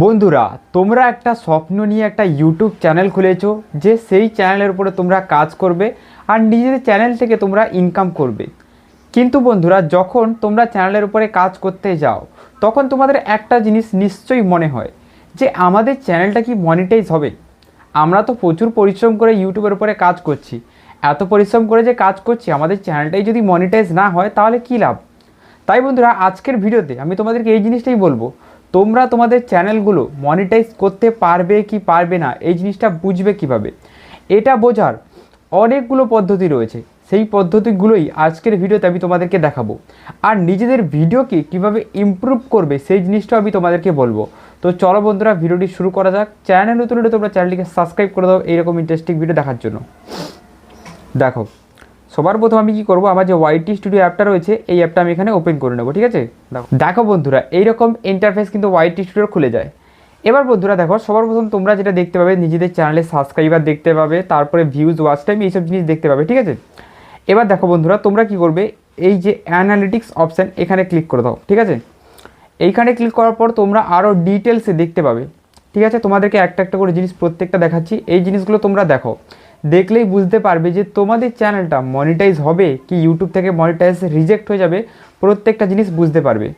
বন্ধুরা, তোমরা একটা স্বপ্ন নিয়ে একটা ইউটিউব চ্যানেল খুলেছো, যে সেই চ্যানেলের উপরে তোমরা কাজ করবে আর নিজেদের চ্যানেল থেকে তোমরা ইনকাম করবে। কিন্তু বন্ধুরা, যখন তোমরা চ্যানেলের উপরে কাজ করতে যাও, তখন তোমাদের একটা জিনিস নিশ্চয়ই মনে হয়, যে আমাদের চ্যানেলটা কি মনিটাইজ হবে? আমরা তো প্রচুর পরিশ্রম করে ইউটিউবের উপরে কাজ করছি। এত পরিশ্রম করে যে কাজ করছি, আমাদের চ্যানেলটাই যদি মনিটাইজ না হয়, তাহলে কী লাভ? তাই বন্ধুরা, আজকের ভিডিওতে আমি তোমাদেরকে এই জিনিসটাই বলব তোমরা তোমাদের চ্যানেলগুলো মনিটাইজ করতে পারবে কি পারবে না, এই জিনিসটা বুঝবে কীভাবে? এটা বোঝার অনেকগুলো পদ্ধতি রয়েছে। সেই পদ্ধতিগুলোই আজকের ভিডিওতে আমি তোমাদেরকে দেখাবো। আর নিজেদের ভিডিওকে কীভাবে ইমপ্রুভ করবে, সেই জিনিসটাও আমি তোমাদেরকে বলব। তো চলো বন্ধুরা, ভিডিওটি শুরু করা যাক। চ্যানেল নতুন তোমরা চ্যানেলটিকে সাবস্ক্রাইব করে দাও, এইরকম ইন্টারেস্টিং ভিডিও দেখার জন্য। দেখো সবার প্রথম আমি কি করব? আমার যে ওয়াইটি স্টুডিও অ্যাপটা রয়েছে, এই অ্যাপটা আমি এখানে ওপেন করে নেব, ঠিক আছে? দেখো দেখো বন্ধুরা, এইরকম ইন্টারফেস কিন্তু ওয়াইটি স্টুডিও খুলে যায়। এবার বন্ধুরা দেখো, সবার প্রথম তোমরা যেটা দেখতে পাবে, নিজেদের চ্যানেলে সাবস্ক্রাইবার দেখতে পাবে, তারপরে ভিউজ ওয়াচ টাইম এইসব জিনিস দেখতে পাবে, ঠিক আছে? এবার দেখো বন্ধুরা, তোমরা কি করবে, এই যে অ্যানালিটিক্স অপশান এখানে ক্লিক করে দাও, ঠিক আছে? এইখানে ক্লিক করার পর তোমরা আরও ডিটেলসে দেখতে পাবে, ঠিক আছে? তোমাদেরকে একটা একটা করে জিনিস প্রত্যেকটা দেখাচ্ছি, এই জিনিসগুলো তোমরা দেখো। দেখলেই বুঝতে পারবে যে তোমাদের চ্যানেলটা মনিটাইজ হবে কি ইউটিউব থেকে মনিটাইজ রিজেক্ট হয়ে যাবে, প্রত্যেকটা জিনিস বুঝতে পারবে।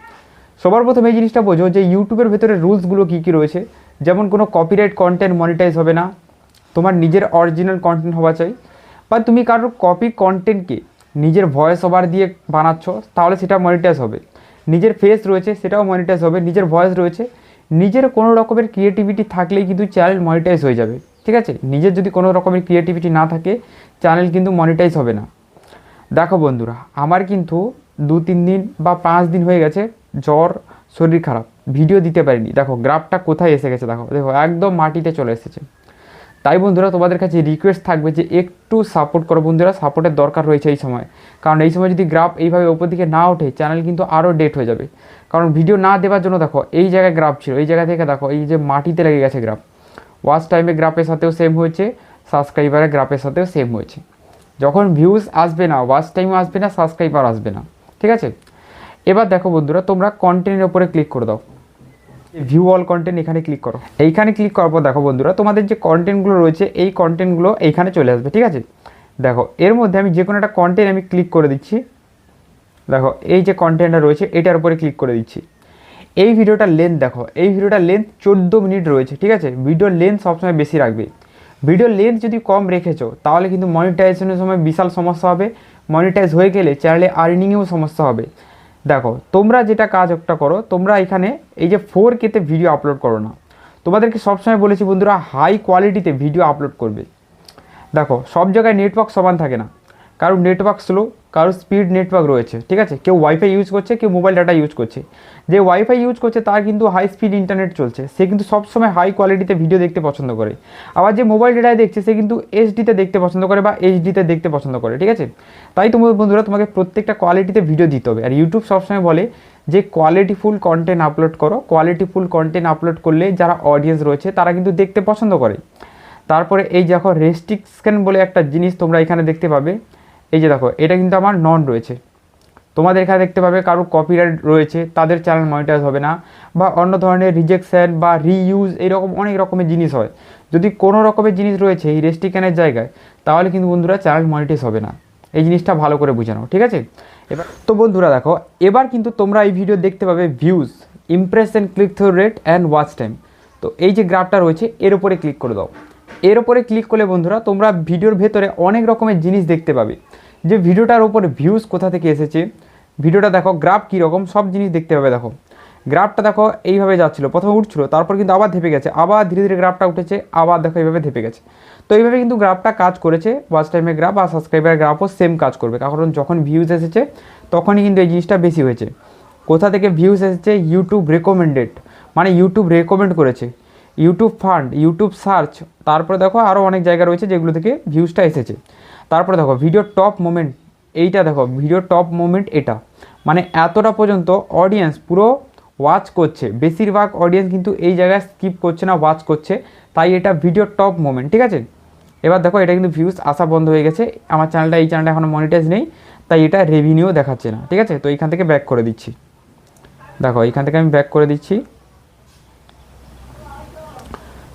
সবার প্রথম এই জিনিসটা বোঝো যে ইউটিউবের ভেতরে রুলসগুলো কী কী রয়েছে। যেমন কোনো কপিরাইট কন্টেন্ট মনিটাইজ হবে না, তোমার নিজের অরিজিনাল কন্টেন্ট হওয়া চাই, বা তুমি কারোর কপি কন্টেন্টকে নিজের ভয়েস ওভার দিয়ে বানাচ্ছ, তাহলে সেটা মনিটাইজ হবে। নিজের ফেস রয়েছে, সেটাও মনিটাইজ হবে। নিজের ভয়েস রয়েছে। নিজের কোনো রকমের ক্রিয়েটিভিটি থাকলেই কিন্তু চ্যানেল মনিটাইজ হয়ে যাবে। ঠিক আছে? নিজের যদি কোনো রকমের ক্রিয়েটিভিটি না থাকে চ্যানেল কিন্তু মনিটাইজ হবে না। দেখো বন্ধুরা, আমার কিন্তু দু তিন দিন বা পাঁচ দিন হয়ে গেছে, জ্বর, শরীর খারাপ। ভিডিও দিতে পারিনি। দেখো গ্রাফটা কোথায় এসে গেছে দেখো? দেখো, একদম মাটিতে চলে এসেছে। তাই বন্ধুরা, তোমাদের কাছে রিকোয়েস্ট থাকবে যে একটু সাপোর্ট করো বন্ধুরা সাপোর্টের দরকার রয়েছে এই সময়। কারণ এই সময় যদি গ্রাফ এইভাবে ওপর দিকে না ওঠে চ্যানেল কিন্তু আরও ডেট হয়ে যাবে। কারণ ভিডিও না দেওয়ার জন্য দেখো, এই জায়গায় গ্রাফ ছিল। এই জায়গা থেকে দেখো, এই যে মাটিতে লেগে গেছে গ্রাফ ওয়াচ টাইমে গ্রাফের সাথেও সেম হয়েছে সাবস্ক্রাইবারের গ্রাফের সাথেও সেম হয়েছে। যখন ভিউজ আসবে না ওয়াচ টাইমও আসবে না সাবস্ক্রাইবার আসবে না, ঠিক আছে? এবার দেখো বন্ধুরা, তোমরা কন্টেন্টের উপরে ক্লিক করে দাও। ভিউ অল কন্টেন্ট এখানে ক্লিক করো। এইখানে ক্লিক করার পর দেখো বন্ধুরা, তোমাদের যে কন্টেন্টগুলো রয়েছে, এই কন্টেন্টগুলো এইখানে চলে আসবে, ঠিক আছে? দেখো, এর মধ্যে আমি যে কোনো একটা কন্টেন্ট আমি ক্লিক করে দিচ্ছি। দেখো, এই যে কন্টেন্টটা রয়েছে, এটার উপরে ক্লিক করে দিচ্ছি। এই ভিডিওটার লেন্থ দেখো, এই ভিডিওটার লেন্থ চোদ্দ মিনিট রয়েছে, ঠিক আছে? ভিডিওর লেন্থ সবসময় বেশি রাখবে। ভিডিওর লেন্থ যদি কম রেখেছো, তাহলে কিন্তু মনিটাইজেশনের সময় বিশাল সমস্যা হবে। মনিটাইজ হয়ে গেলে চ্যানেলে আর্নিংয়েও সমস্যা হবে। দেখো, তোমরা যেটা কাজ একটা করো, তোমরা এখানে এই যে ফোর কেতে ভিডিও আপলোড করো না। তোমাদেরকে সবসময় বলেছি বন্ধুরা হাই কোয়ালিটিতে ভিডিও আপলোড করবে। দেখো, সব জায়গায় নেটওয়ার্ক সমান থাকে না। কারণ নেটওয়ার্ক স্লো কারোর স্পিড নেটওয়ার্ক রয়েছে, ঠিক আছে? কেউ ওয়াইফাই ইউজ করছে, কেউ মোবাইল ডাটা ইউজ করছে। যে ওয়াইফাই ইউজ করছে, তার কিন্তু হাই স্পিড ইন্টারনেট চলছে। সে কিন্তু সবসময় হাই কোয়ালিটিতে ভিডিও দেখতে পছন্দ করে। আবার যে মোবাইল ডেটায় দেখছে, সে কিন্তু এইচডিতে দেখতে পছন্দ করে বা এইচডিতে দেখতে পছন্দ করে, ঠিক আছে? তাই তোমার বন্ধুরা, তোমাকে প্রত্যেকটা কোয়ালিটিতে ভিডিও দিতে হবে। আর ইউটিউব সবসময় বলে যে কোয়ালিটিফুল কন্টেন্ট আপলোড করো। কোয়ালিটিফুল কন্টেন্ট আপলোড করলে যারা অডিয়েন্স রয়েছে, তারা কিন্তু দেখতে পছন্দ করে। তারপরে এই দেখো রেস্ট্রিকশন বলে একটা জিনিস তোমরা এখানে দেখতে পাবে। এই যে দেখো, এটা কিন্তু আমার নন রয়েছে। তোমাদের এখানে দেখতে পাবে কারও কপিরাইট রয়েছে, তাদের চ্যানেল মনিটাইজ হবে না, বা অন্য ধরনের রিজেকশান বা রিইউজ এইরকম অনেক রকমের জিনিস হয়। যদি কোনো রকমের জিনিস রয়েছে এই রেস্ট্রিকশনের জায়গায়, তাহলে কিন্তু বন্ধুরা চ্যানেল মনিটাইজ হবে না। এই জিনিসটা ভালো করে বুঝানো, ঠিক আছে? এবার, তো বন্ধুরা দেখো, এবার কিন্তু তোমরা এই ভিডিও দেখতে পাবে views impression click through rate and watch time তো এই যে গ্রাফটা রয়েছে, এর উপরে ক্লিক করে দাও। এর উপরে ক্লিক করলে বন্ধুরা তোমরা ভিডিওর ভেতরে অনেক রকমের জিনিস দেখতে পাবে। যে ভিডিওটার উপরে ভিউজ কোথা থেকে এসেছে, ভিডিওটা দেখো গ্রাফ কীরকম সব জিনিস দেখতে পাবে দেখো। গ্রাফটা দেখো, এইভাবে যাচ্ছিল, প্রথমে উঠছিল, তারপর কিন্তু আবার ধেপে গেছে, আবার ধীরে ধীরে গ্রাফটা উঠেছে, আবার দেখো এইভাবে ধেপে গেছে। তো এইভাবে কিন্তু গ্রাফটা কাজ করেছে ওয়াচ টাইমের গ্রাফ আর সাবস্ক্রাইবার গ্রাফও সেম কাজ করবে, কারণ যখন ভিউজ এসেছে, তখনই কিন্তু এই জিনিসটা বেশি হয়েছে। কোথা থেকে ভিউজ এসেছে ইউটিউব রেকমেন্ডেড মানে ইউটিউব রেকমেন্ড করেছে। ইউটিউব ফান্ড ইউটিউব সার্চ তারপরে দেখো আরও অনেক জায়গা রয়েছে যেগুলো থেকে ভিউজটা এসেছে। তারপরে দেখো ভিডিও টপ মোমেন্ট এইটা দেখো ভিডিও টপ মোমেন্ট এটা। মানে এতটা পর্যন্ত অডিয়েন্স পুরো ওয়াচ করছে। বেশিরভাগ অডিয়েন্স কিন্তু এই জায়গায় স্কিপ করছে না ওয়াচ করছে। তাই এটা ভিডিও টপ মোমেন্ট ঠিক আছে? এবার দেখো, এটা কিন্তু ভিউজ আসা বন্ধ হয়ে গেছে। আমার চ্যানেলটা এই চ্যানেলটা এখনও মনিটাইজ নেই। তাই এটা রেভিনিউ দেখাচ্ছে না, ঠিক আছে? তো এইখান থেকে ব্যাক করে দিচ্ছি। দেখো এইখান থেকে আমি ব্যাক করে দিচ্ছি।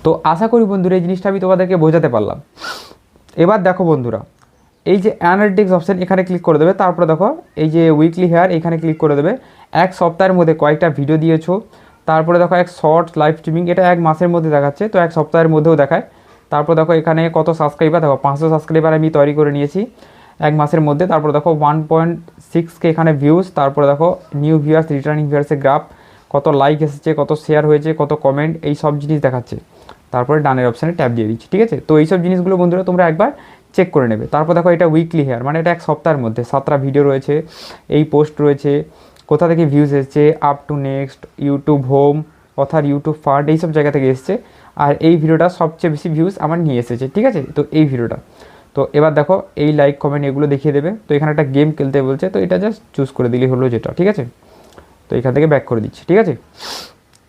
তো আশা করি বন্ধুরা এই জিনিসটা আমি তোমাদেরকে বোঝাতে পারলাম। এবার দেখো বন্ধুরা, এই যে অ্যানালিটিক্স অপশান এখানে ক্লিক করে দেবে, তারপরে দেখো এই যে উইকলি হেয়ার এখানে ক্লিক করে দেবে। এক সপ্তাহের মধ্যে কয়েকটা ভিডিও দিয়েছ, তারপরে দেখো এক শর্ট লাইভ স্ট্রিমিং এটা এক মাসের মধ্যে দেখাচ্ছে, তো এক সপ্তাহের মধ্যেও দেখায়। তারপর দেখো এখানে কত সাবস্ক্রাইবার দেখো পাঁচশো সাবস্ক্রাইবার আমি তৈরি করে নিয়েছি এক মাসের মধ্যে। তারপর দেখো ওয়ান পয়েন্ট সিক্সকে এখানে ভিউজ তারপরে দেখো নিউ ভিউয়ার্স রিটার্নিং ভিউয়ার্সের গ্রাফ কত লাইক এসেছে, কত শেয়ার হয়েছে, কত কমেন্ট এই সব জিনিস দেখাচ্ছে। তারপরে ডানের অপশানে ট্যাপ দিয়ে দিচ্ছি, ঠিক আছে? তো এইসব জিনিসগুলো বন্ধুরা তোমরা একবার চেক করে নেবে। তারপর দেখো এটা উইকলি হেয়ার মানে এটা এক সপ্তাহের মধ্যে। সাতটা ভিডিও রয়েছে, এই পোস্ট রয়েছে, কোথা থেকে ভিউজ এসেছে up to next YouTube home অর্থাৎ ইউটিউব ফান্ড এইসব জায়গা থেকে এসেছে। আর এই ভিডিওটা সবচেয়ে বেশি ভিউজ আমার নিয়ে এসেছে, ঠিক আছে? তো এই ভিডিওটা তো এবার দেখো এই লাইক কমেন্ট এগুলো দেখিয়ে দেবে। তো এখানে একটা গেম খেলতে বলছে, তো এটা জাস্ট চুজ করে দিলেই হলো যেটা, ঠিক আছে? তো এখান থেকে ব্যাক করে দিচ্ছি, ঠিক আছে?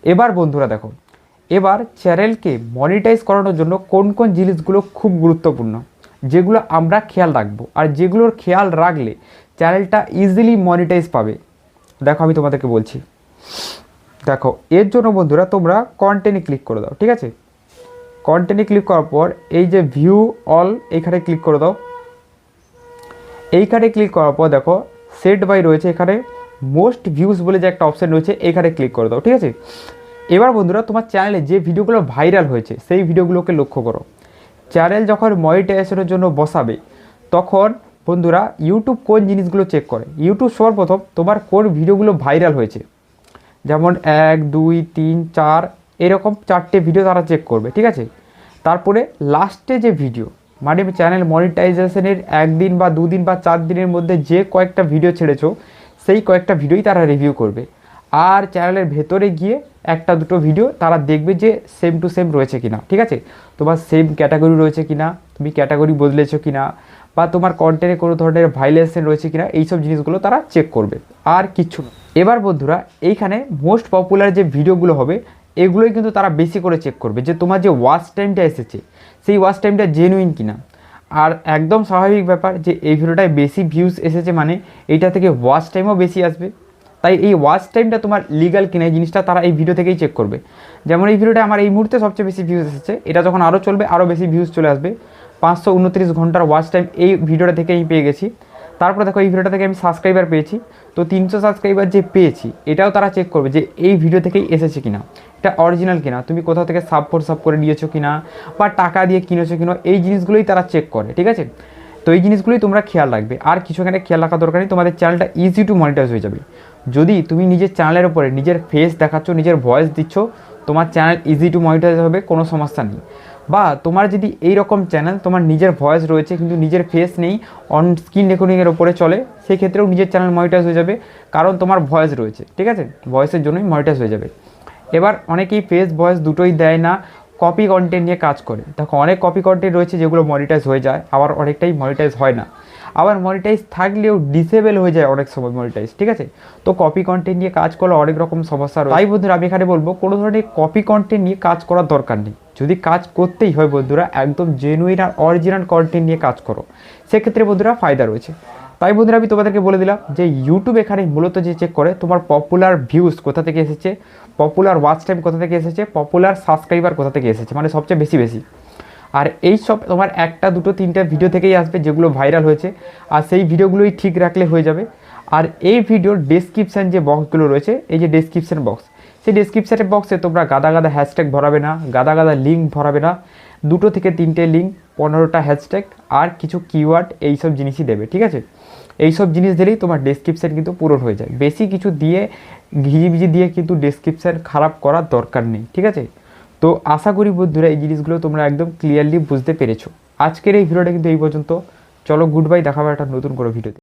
এবার বন্ধুরা দেখো এবার চ্যানেলকে মনিটাইজ করানোর জন্য কোন কোন জিনিসগুলো খুব গুরুত্বপূর্ণ, যেগুলো আমরা খেয়াল রাখব আর যেগুলোর খেয়াল রাখলে চ্যানেলটা ইজিলি মনিটাইজ পাবে। দেখো আমি তোমাদেরকে বলছি। দেখো, এর জন্য বন্ধুরা তোমরা কন্টেন্টে ক্লিক করে দাও, ঠিক আছে? কন্টেন্টে ক্লিক করার পর এই যে ভিউ অল এইখানে ক্লিক করে দাও। এইখানে ক্লিক করার পর দেখো সেট বাই রয়েছে এখানে। মোস্ট ভিউজ বলে যে একটা অপশান রয়েছে, এখানে ক্লিক করে দাও, ঠিক আছে? এবার বন্ধুরা তোমার চ্যানেলে যে ভিডিওগুলো ভাইরাল হয়েছে, সেই ভিডিওগুলোকে লক্ষ্য করো। চ্যানেল যখন মনিটাইজেশনের জন্য বসাবে, তখন বন্ধুরা ইউটিউব কোন জিনিসগুলো চেক করে? ইউটিউব সর্বপ্রথম তোমার কোন ভিডিওগুলো ভাইরাল হয়েছে? যেমন এক, দুই, তিন, চার, এরকম চারটে ভিডিও তারা চেক করবে, ঠিক আছে? তারপরে লাস্টে যে ভিডিও মানে চ্যানেল মনিটাইজেশনের একদিন বা দুদিন বা চার দিনের মধ্যে যে কয়েকটা ভিডিও ছেড়েছো, সেই কয়েকটা ভিডিওই তারা রিভিউ করবে। আর চ্যানেলের ভেতরে গিয়ে একটা দুটো ভিডিও তারা দেখবে যে সেম টু সেম রয়েছে কিনা, ঠিক আছে? তোমার সেম ক্যাটাগরি রয়েছে কিনা, তুমি ক্যাটাগরি বদলেছো কিনা, বা তোমার কন্টেন্টে কোনো ধরনের ভাইলেশন রয়েছে কিনা, এইসব জিনিসগুলো তারা চেক করবে, আর কিচ্ছু না। এবার বন্ধুরা, এইখানে মোস্ট পপুলার যে ভিডিওগুলো হবে, এগুলোই কিন্তু তারা বেশি করে চেক করবে, যে তোমার যে ওয়াচ টাইমটা এসেছে, সেই ওয়াচ টাইমটা জেনুইন কিনা। আর একদম স্বাভাবিক ব্যাপার যে এই ভিডিওটায় বেশি ভিউজ এসেছে মানে এইটা থেকে ওয়াচ টাইমও বেশি আসবে। তাই এই ওয়াচ টাইমটা তোমার লিগাল কিনা, এই জিনিসটা তারা এই ভিডিও থেকেই চেক করবে। যেমন এই ভিডিওটা আমার এই মুহূর্তে সবচেয়ে বেশি ভিউজ এসেছে। এটা যখন আরও চলবে আরও বেশি ভিউজ চলে আসবে। পাঁচশো উনত্রিশ ঘণ্টার ওয়াচ টাইম এই ভিডিওটা থেকেই পেয়ে গেছি। তারপরে দেখো, এই ভিডিওটা থেকে আমি সাবস্ক্রাইবার পেয়েছি। তো তিনশো সাবস্ক্রাইবার যে পেয়েছি, এটাও তারা চেক করবে যে এই ভিডিও থেকেই এসেছে কিনা। এটা অরিজিনাল কিনা, তুমি কোথাও থেকে সাব ফোর সাব করে নিয়েছো কিনা, বা টাকা দিয়ে কিনেছো কিনা, এই জিনিসগুলোই তারা চেক করে, ঠিক আছে? তো এই জিনিসগুলোই তোমরা খেয়াল রাখবে। আর কিছু এখানে খেয়াল রাখা দরকার নেই, তোমাদের চ্যানেলটা ইজি টু মনিটাইজ হয়ে যাবে। যদি তুমি নিজের চ্যানেলের উপরে নিজের ফেস দেখাচ্ছ, নিজের ভয়েস দিচ্ছ, তোমার চ্যানেল ইজি টু মনিটাইজ হবে, কোনো সমস্যা নেই। বা তোমার যদি এই রকম চ্যানেল তোমার নিজের ভয়েস রয়েছে, কিন্তু নিজের ফেস নেই অন স্ক্রিন রেকর্ডিংয়ের ওপরে চলে সেই ক্ষেত্রেও নিজের চ্যানেল মনিটাইজ হয়ে যাবে, কারণ তোমার ভয়েস রয়েছে, ঠিক আছে? ভয়েসের জন্যই মনিটাইজ হয়ে যাবে। এবার অনেকেই ফেস ভয়েস দুটোই দেয় না কপি কন্টেন্ট নিয়ে কাজ করে। দেখো, অনেক কপি কন্টেন্ট রয়েছে যেগুলো মনিটাইজ হয়ে যায়, আবার অনেকটাই মনিটাইজ হয় না। আবার মনিটাইজ থাকলেও ডিসেবল হয়ে যায় অনেক সময় মনিটাইজ ঠিক আছে? তো কপি কন্টেন্ট নিয়ে কাজ করলে অনেক রকম সমস্যা রয়েছে। তাই বন্ধুরা, আমি এখানে বলব, কোনো ধরনের কপি কন্টেন্ট নিয়ে কাজ করার দরকার নেই। যদি কাজ করতেই হয় বন্ধুরা, একদম জেনুইন আর অরিজিনাল কন্টেন্ট নিয়ে কাজ করো। সেক্ষেত্রে বন্ধুরা, ফায়দা রয়েছে। তাই বন্ধুরা, আমি তোমাদেরকে বলে দিলাম যে ইউটিউব এখানে মূলত যে চেক করে, তোমার পপুলার ভিউজ কোথা থেকে এসেছে পপুলার ওয়াচ টাইম কোথা থেকে এসেছে পপুলার সাবস্ক্রাইবার কোথা থেকে এসেছে মানে সবচেয়ে বেশি বেশি। আর এই সব তোমার একটা, দুটো, তিনটা ভিডিও থেকেই আসবে যেগুলো ভাইরাল হয়েছে, আর সেই ভিডিওগুলোই ঠিক রাখলে হয়ে যাবে। আর এই ভিডিওর ডেসক্রিপশান যে বক্সগুলো রয়েছে, এই যে ডেসক্রিপশান বক্স সেই ডেসক্রিপশানের বক্সে তোমরা গাদা গাদা হ্যাশট্যাগ ভরাবে না, গাদা গাদা লিঙ্ক ভরাবে না দুটো থেকে তিনটে লিঙ্ক পনেরোটা হ্যাশট্যাগ আর কিছু কিওয়ার্ড এইসব জিনিসই দেবে, ঠিক আছে? এইসব জিনিস দিলেই তোমার ডেসক্রিপশান কিন্তু পূরণ হয়ে যায়। বেশি কিছু দিয়ে, ঘিজিবিজি দিয়ে কিন্তু ডেসক্রিপশান খারাপ করার দরকার নেই, ঠিক আছে? তো আশা করি বন্ধুরা এই জিনিসগুলো তোমরা একদম ক্লিয়ারলি বুঝতে পেরেছ। আজকের এই ভিডিওটা কিন্তু এই পর্যন্ত। চলো গুড বাই দেখাবো একটা নতুন করে ভিডিওতে